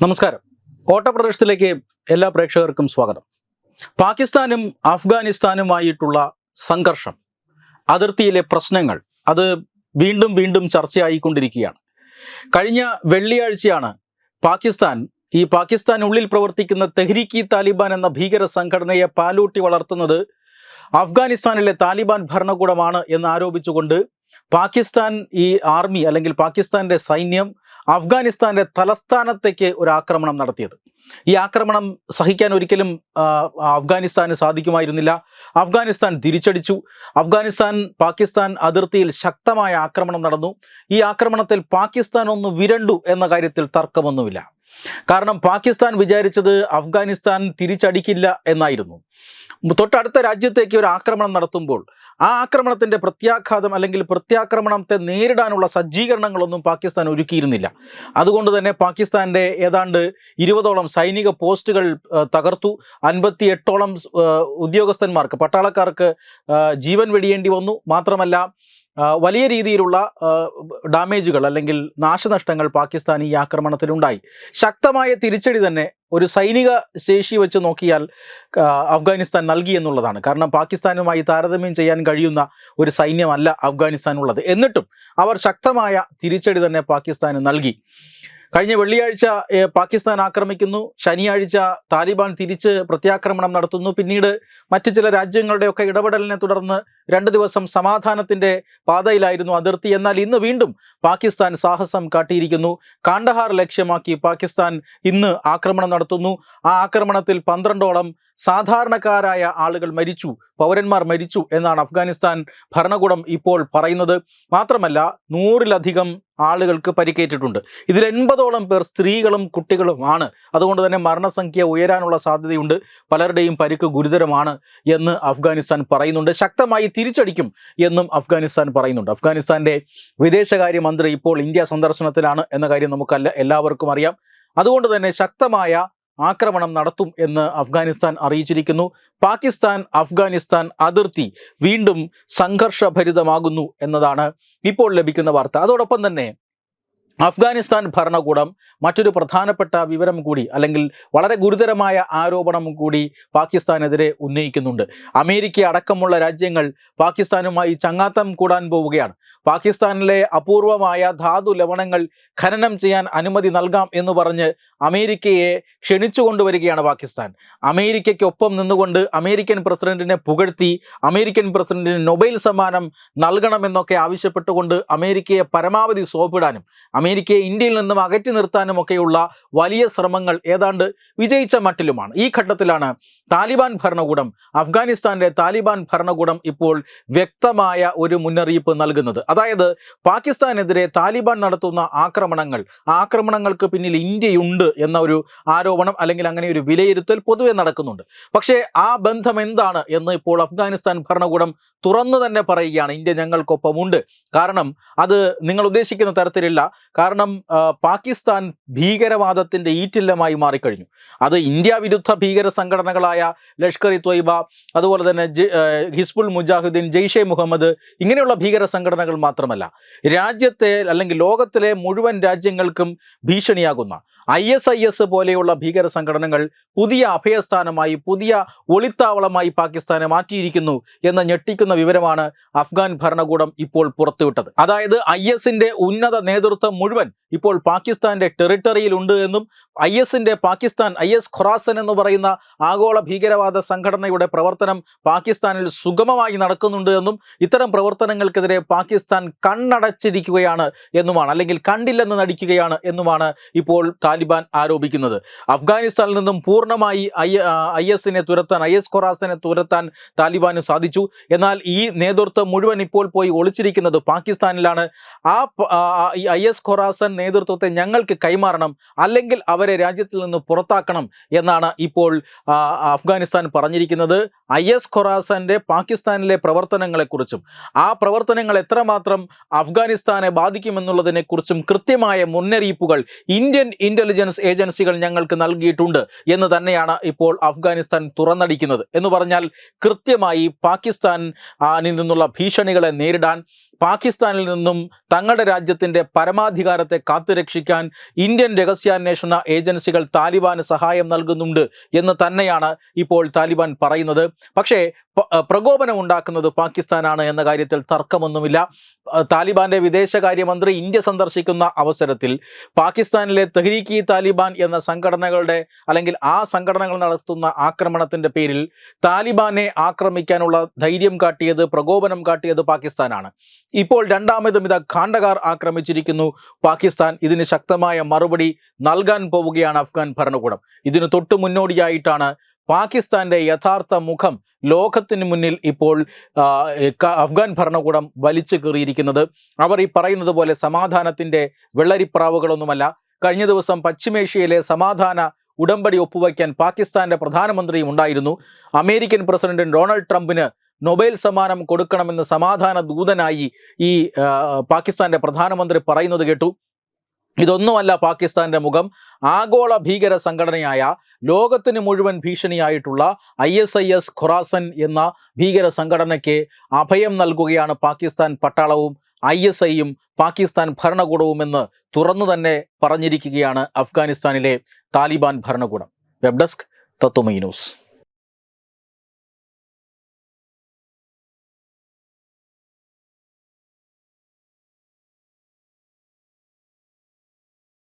നമസ്കാരം. ഓട്ടപ്രദേശത്തിലേക്ക് എല്ലാ പ്രേക്ഷകർക്കും സ്വാഗതം. പാകിസ്ഥാനും അഫ്ഗാനിസ്ഥാനുമായിട്ടുള്ള സംഘർഷം അതിർത്തിയിലെ പ്രശ്നങ്ങൾ അത് വീണ്ടും വീണ്ടും ചർച്ചയായിക്കൊണ്ടിരിക്കുകയാണ്. കഴിഞ്ഞ വെള്ളിയാഴ്ചയാണ് പാകിസ്ഥാൻ ഈ പാകിസ്ഥാനുള്ളിൽ പ്രവർത്തിക്കുന്ന തെഹ്രീക്കി താലിബാൻ എന്ന ഭീകര സംഘടനയെ പാലൂട്ടി വളർത്തുന്നത് അഫ്ഗാനിസ്ഥാനിലെ താലിബാൻ ഭരണകൂടമാണ് എന്ന് ആരോപിച്ചുകൊണ്ട് പാകിസ്ഥാൻ ഈ ആർമി അല്ലെങ്കിൽ പാകിസ്ഥാന്റെ സൈന്യം അഫ്ഗാനിസ്ഥാന്റെ തലസ്ഥാനത്തേക്ക് ഒരു ആക്രമണം നടത്തിയത്. ഈ ആക്രമണം സഹിക്കാൻ ഒരിക്കലും അഫ്ഗാനിസ്ഥാന് സാധിക്കുമായിരുന്നില്ല. അഫ്ഗാനിസ്ഥാൻ തിരിച്ചടിച്ചു. അഫ്ഗാനിസ്ഥാൻ പാകിസ്ഥാൻ അതിർത്തിയിൽ ശക്തമായ ആക്രമണം നടന്നു. ഈ ആക്രമണത്തിൽ പാകിസ്ഥാൻ ഒന്ന് വിരണ്ടു എന്ന കാര്യത്തിൽ തർക്കമൊന്നുമില്ല. കാരണം പാകിസ്ഥാൻ വിചാരിച്ചത് അഫ്ഗാനിസ്ഥാൻ തിരിച്ചടിക്കില്ല എന്നായിരുന്നു. തൊട്ടടുത്ത രാജ്യത്തേക്ക് ഒരു ആക്രമണം നടത്തുമ്പോൾ ആ ആക്രമണത്തിന്റെ പ്രത്യാഘാതം അല്ലെങ്കിൽ പ്രത്യാക്രമണത്തെ നേരിടാനുള്ള സജ്ജീകരണങ്ങളൊന്നും പാകിസ്ഥാൻ ഒരുക്കിയിരുന്നില്ല. അതുകൊണ്ട് തന്നെ പാകിസ്ഥാന്റെ ഏതാണ്ട് ഇരുപതോളം സൈനിക പോസ്റ്റുകൾ തകർത്തു. അൻപത്തി എട്ടോളം ഉദ്യോഗസ്ഥന്മാർക്ക് പട്ടാളക്കാർക്ക് ജീവൻ വെടിയേണ്ടി വന്നു. മാത്രമല്ല വലിയ രീതിയിലുള്ള ഡാമേജുകൾ അല്ലെങ്കിൽ നാശനഷ്ടങ്ങൾ പാകിസ്ഥാൻ ഈ ആക്രമണത്തിലുണ്ടായി ശക്തമായ തിരിച്ചടി തന്നെ ഒരു സൈനിക ശേഷി വെച്ച് നോക്കിയാൽ അഫ്ഗാനിസ്ഥാൻ നൽകി എന്നുള്ളതാണ്. കാരണം പാകിസ്ഥാനുമായി താരതമ്യം ചെയ്യാൻ കഴിയുന്ന ഒരു സൈന്യമല്ല അഫ്ഗാനിസ്ഥാൻ ഉള്ളത്. എന്നിട്ടും അവർ ശക്തമായ തിരിച്ചടി തന്നെ പാകിസ്ഥാന് നൽകി. കഴിഞ്ഞ വെള്ളിയാഴ്ച പാകിസ്ഥാൻ ആക്രമിക്കുന്നു. ശനിയാഴ്ച താലിബാൻ തിരിച്ച് പ്രത്യാക്രമണം നടത്തുന്നു. പിന്നീട് മറ്റ് ചില രാജ്യങ്ങളുടെയൊക്കെ ഇടപെടലിനെ തുടർന്ന് രണ്ട് ദിവസം സമാധാനത്തിന്റെ പാതയിലായിരുന്നു അതിർത്തി. എന്നാൽ ഇന്ന് വീണ്ടും പാകിസ്ഥാൻ സാഹസം കാട്ടിയിരിക്കുന്നു. കാണ്ഡഹാർ ലക്ഷ്യമാക്കി പാകിസ്ഥാൻ ഇന്ന് ആക്രമണം നടത്തുന്നു. ആ ആക്രമണത്തിൽ പന്ത്രണ്ടോളം സാധാരണക്കാരായ ആളുകൾ മരിച്ചു പൗരന്മാർ മരിച്ചു എന്നാണ് അഫ്ഗാനിസ്ഥാൻ ഭരണകൂടം ഇപ്പോൾ പറയുന്നത്. മാത്രമല്ല നൂറിലധികം ആളുകൾക്ക് പരിക്കേറ്റിട്ടുണ്ട്. ഇതിൽ എൺപതോളം പേർ സ്ത്രീകളും കുട്ടികളും ആണ്. അതുകൊണ്ട് തന്നെ മരണസംഖ്യ ഉയരാനുള്ള സാധ്യതയുണ്ട്. പലരുടെയും പരിക്ക് ഗുരുതരമാണ് എന്ന് അഫ്ഗാനിസ്ഥാൻ പറയുന്നുണ്ട്. ശക്തമായി തിരിച്ചടിക്കും എന്നും അഫ്ഗാനിസ്ഥാൻ പറയുന്നുണ്ട്. അഫ്ഗാനിസ്ഥാന്റെ വിദേശകാര്യമന്ത്രി ഇപ്പോൾ ഇന്ത്യ സന്ദർശനത്തിലാണ് എന്ന കാര്യം നമുക്കല്ല എല്ലാവർക്കും അറിയാം. അതുകൊണ്ട് തന്നെ ശക്തമായ ആക്രമണം നടത്തും എന്ന് അഫ്ഗാനിസ്ഥാൻ അറിയിച്ചിരിക്കുന്നു. പാകിസ്ഥാൻ അഫ്ഗാനിസ്ഥാൻ അതിർത്തി വീണ്ടും സംഘർഷഭരിതമാകുന്നു എന്നതാണ് ഇപ്പോൾ ലഭിക്കുന്ന വാർത്ത. അതോടൊപ്പം തന്നെ അഫ്ഗാനിസ്ഥാൻ ഭരണകൂടം മറ്റൊരു പ്രധാനപ്പെട്ട വിവരം കൂടി അല്ലെങ്കിൽ വളരെ ഗുരുതരമായ ആരോപണം കൂടി പാകിസ്ഥാനെതിരെ ഉന്നയിക്കുന്നുണ്ട്. അമേരിക്ക അടക്കമുള്ള രാജ്യങ്ങൾ പാകിസ്ഥാനുമായി ചങ്ങാത്തം കൂടാൻ പോവുകയാണ്. പാകിസ്ഥാനിലെ അപൂർവമായ ധാതു ലവണങ്ങൾ ഖനനം ചെയ്യാൻ അനുമതി നൽകാം എന്ന് പറഞ്ഞ് അമേരിക്കയെ ക്ഷണിച്ചു കൊണ്ടുവരികയാണ് പാകിസ്ഥാൻ. അമേരിക്കയ്ക്കൊപ്പം നിന്നുകൊണ്ട് അമേരിക്കൻ പ്രസിഡന്റിനെ പുകഴ്ത്തി അമേരിക്കൻ പ്രസിഡന്റിന് നൊബൈൽ സമ്മാനം നൽകണമെന്നൊക്കെ ആവശ്യപ്പെട്ടുകൊണ്ട് അമേരിക്കയെ പരമാവധി സോപ്പിടാനും അമേരിക്കയെ ഇന്ത്യയിൽ നിന്നും അകറ്റി നിർത്താനും ഒക്കെയുള്ള വലിയ ശ്രമങ്ങൾ ഏതാണ്ട് വിജയിച്ച മട്ടിലുമാണ്. ഈ ഘട്ടത്തിലാണ് താലിബാൻ ഭരണകൂടം അഫ്ഗാനിസ്ഥാനിലെ താലിബാൻ ഭരണകൂടം ഇപ്പോൾ വ്യക്തമായ ഒരു മുന്നറിയിപ്പ് നൽകുന്നത്. അതായത് പാകിസ്ഥാനെതിരെ താലിബാൻ നടത്തുന്ന ആക്രമണങ്ങൾ ആക്രമണങ്ങൾക്ക് പിന്നിൽ ഇന്ത്യയുണ്ട് എന്ന ഒരു ആരോപണം അല്ലെങ്കിൽ അങ്ങനെ ഒരു വിലയിരുത്തൽ പൊതുവെ നടക്കുന്നുണ്ട്. പക്ഷേ ആ ബന്ധം എന്താണ് എന്ന് ഇപ്പോൾ അഫ്ഗാനിസ്ഥാൻ ഭരണകൂടം തുറന്നു തന്നെ പറയുകയാണ്. ഇന്ത്യ ഞങ്ങൾക്കൊപ്പമുണ്ട്. കാരണം അത് നിങ്ങൾ ഉദ്ദേശിക്കുന്ന തരത്തിലില്ല. കാരണം പാകിസ്ഥാൻ ഭീകരവാദത്തിന്റെ ഈറ്റില്ലമായി മാറിക്കഴിഞ്ഞു. അത് ഇന്ത്യ വിരുദ്ധ ഭീകര സംഘടനകളായ ലഷ്കർ ഇ ത്വയ്ബ അതുപോലെ തന്നെ ഹിസ്ബുൾ മുജാഹിദ്ദീൻ ജെയ്ഷെ മുഹമ്മദ് ഇങ്ങനെയുള്ള ഭീകര സംഘടനകൾ മാത്രമല്ല രാജ്യത്തെ അല്ലെങ്കിൽ ലോകത്തിലെ മുഴുവൻ രാജ്യങ്ങൾക്കും ഭീഷണിയാകുന്ന ഐ എസ് ഐ എസ് പോലെയുള്ള ഭീകര സംഘടനകൾ പുതിയ അഭയസ്ഥാനമായി പുതിയ ഒളിത്താവളമായി പാകിസ്ഥാനെ മാറ്റിയിരിക്കുന്നു എന്ന ഞെട്ടിക്കുന്ന വിവരമാണ് അഫ്ഗാൻ ഭരണകൂടം ഇപ്പോൾ പുറത്തുവിട്ടത്. അതായത് ഐ എസിന്റെ ഉന്നത നേതൃത്വം മുഴുവൻ ഇപ്പോൾ പാകിസ്ഥാന്റെ ടെറിട്ടറിയിൽ ഉണ്ട് എന്നും ഐ എസിന്റെ പാകിസ്ഥാൻ ഐ എസ് ഖൊറാസൻ എന്ന് പറയുന്ന ആഗോള ഭീകരവാദ സംഘടനയുടെ പ്രവർത്തനം പാകിസ്ഥാനിൽ സുഗമമായി നടക്കുന്നുണ്ട് എന്നും ഇത്തരം പ്രവർത്തനങ്ങൾക്കെതിരെ പാകിസ്ഥാൻ കണ്ണടച്ചിരിക്കുകയാണ് എന്നുമാണ് അല്ലെങ്കിൽ കണ്ടില്ലെന്ന് നടിക്കുകയാണ് എന്നുമാണ് ഇപ്പോൾ ആരോപിക്കുന്നത്. അഫ്ഗാനിസ്ഥാനിൽ നിന്നും പൂർണമായി ഐ ഐ എസിനെ തുരത്താൻ ഐ എസ് ഖൊറാസിനെ തുരത്താൻ താലിബാന് സാധിച്ചു. എന്നാൽ ഈ നേതൃത്വം മുഴുവൻ ഇപ്പോൾ പോയി ഒളിച്ചിരിക്കുന്നത് പാകിസ്ഥാനിലാണ്. ആ ഐ എസ് ഖൊറാസൻ നേതൃത്വത്തെ ഞങ്ങൾക്ക് കൈമാറണം അല്ലെങ്കിൽ അവരെ രാജ്യത്തിൽ നിന്ന് പുറത്താക്കണം എന്നാണ് ഇപ്പോൾ അഫ്ഗാനിസ്ഥാൻ പറഞ്ഞിരിക്കുന്നത്. ഐ എസ് ഖൊറാസന്റെ പാകിസ്ഥാനിലെ പ്രവർത്തനങ്ങളെക്കുറിച്ചും ആ പ്രവർത്തനങ്ങൾ എത്രമാത്രം അഫ്ഗാനിസ്ഥാനെ ബാധിക്കുമെന്നുള്ളതിനെക്കുറിച്ചും കൃത്യമായ മുന്നറിയിപ്പുകൾ ഇന്ത്യൻ ഇന്റലിജൻസ് ഏജൻസികൾ ഞങ്ങൾക്ക് നൽകിയിട്ടുണ്ട് എന്ന് തന്നെയാണ് ഇപ്പോൾ അഫ്ഗാനിസ്ഥാൻ തുറന്നടിക്കുന്നത്. എന്ന് പറഞ്ഞാൽ കൃത്യമായി പാകിസ്ഥാനിൽ നിന്നുള്ള ഭീഷണികളെ നേരിടാൻ പാകിസ്ഥാനിൽ നിന്നും തങ്ങളുടെ രാജ്യത്തിന്റെ പരമാധികാരത്തെ കാത്തുരക്ഷിക്കാൻ ഇന്ത്യൻ രഹസ്യാന്വേഷണ ഏജൻസികൾ താലിബാന് സഹായം നൽകുന്നുണ്ട് എന്ന് തന്നെയാണ് ഇപ്പോൾ താലിബാൻ പറയുന്നത്. പക്ഷേ പ്രകോപനം ഉണ്ടാക്കുന്നത് പാകിസ്ഥാനാണ് എന്ന കാര്യത്തിൽ തർക്കമൊന്നുമില്ല. താലിബാന്റെ വിദേശകാര്യമന്ത്രി ഇന്ത്യ സന്ദർശിക്കുന്ന അവസരത്തിൽ പാകിസ്ഥാനിലെ തെഹ്രീക്ക് താലിബാൻ എന്ന സംഘടനകളുടെ അല്ലെങ്കിൽ ആ സംഘടനകൾ നടത്തുന്ന ആക്രമണത്തിന്റെ പേരിൽ താലിബാനെ ആക്രമിക്കാനുള്ള ധൈര്യം കാട്ടിയത് പ്രകോപനം കാട്ടിയത് പാകിസ്ഥാനാണ്. ഇപ്പോൾ രണ്ടാമതും ഇതാ ഖാണ്ടകാർ ആക്രമിച്ചിരിക്കുന്നു. പാകിസ്ഥാൻ ഇതിന് ശക്തമായ മറുപടി നൽകാൻ പോവുകയാണ് അഫ്ഗാൻ ഭരണകൂടം. ഇതിന് തൊട്ടു മുന്നോടിയായിട്ടാണ് പാകിസ്ഥാന്റെ യഥാർത്ഥ മുഖം ലോകത്തിന് മുന്നിൽ ഇപ്പോൾ അഫ്ഗാൻ ഭരണകൂടം വലിച്ചു കീറിയിരിക്കുന്നത്. അവർ ഈ പറയുന്നത് പോലെ സമാധാനത്തിന്റെ വെള്ളരിപ്രാവുകളൊന്നുമല്ല. കഴിഞ്ഞ ദിവസം പശ്ചിമേഷ്യയിലെ സമാധാന ഉടമ്പടി ഒപ്പുവയ്ക്കാൻ പാകിസ്ഥാന്റെ പ്രധാനമന്ത്രിയും ഉണ്ടായിരുന്നു. അമേരിക്കൻ പ്രസിഡന്റ് ഡൊണാൾഡ് ട്രംപിന് നൊബേൽ സമ്മാനം കൊടുക്കണമെന്ന് സമാധാന ദൂതനായി ഈ പാകിസ്ഥാന്റെ പ്രധാനമന്ത്രി പറയുന്നത് കേട്ടു. ഇതൊന്നുമല്ല പാകിസ്ഥാന്റെ മുഖം. ആഗോള ഭീകര സംഘടനയായ ലോകത്തിന് മുഴുവൻ ഭീഷണിയായിട്ടുള്ള I S I S Khorasan എന്ന ഭീകര സംഘടനയ്ക്ക് അഭയം നൽകുകയാണ് പാകിസ്ഥാൻ പട്ടാളവും ഐ എസ് ഐയും പാകിസ്ഥാൻ ഭരണകൂടവുമെന്ന് തുറന്നു തന്നെ പറഞ്ഞിരിക്കുകയാണ് അഫ്ഗാനിസ്ഥാനിലെ താലിബാൻ ഭരണകൂടം. Web desk Tatwamayi news.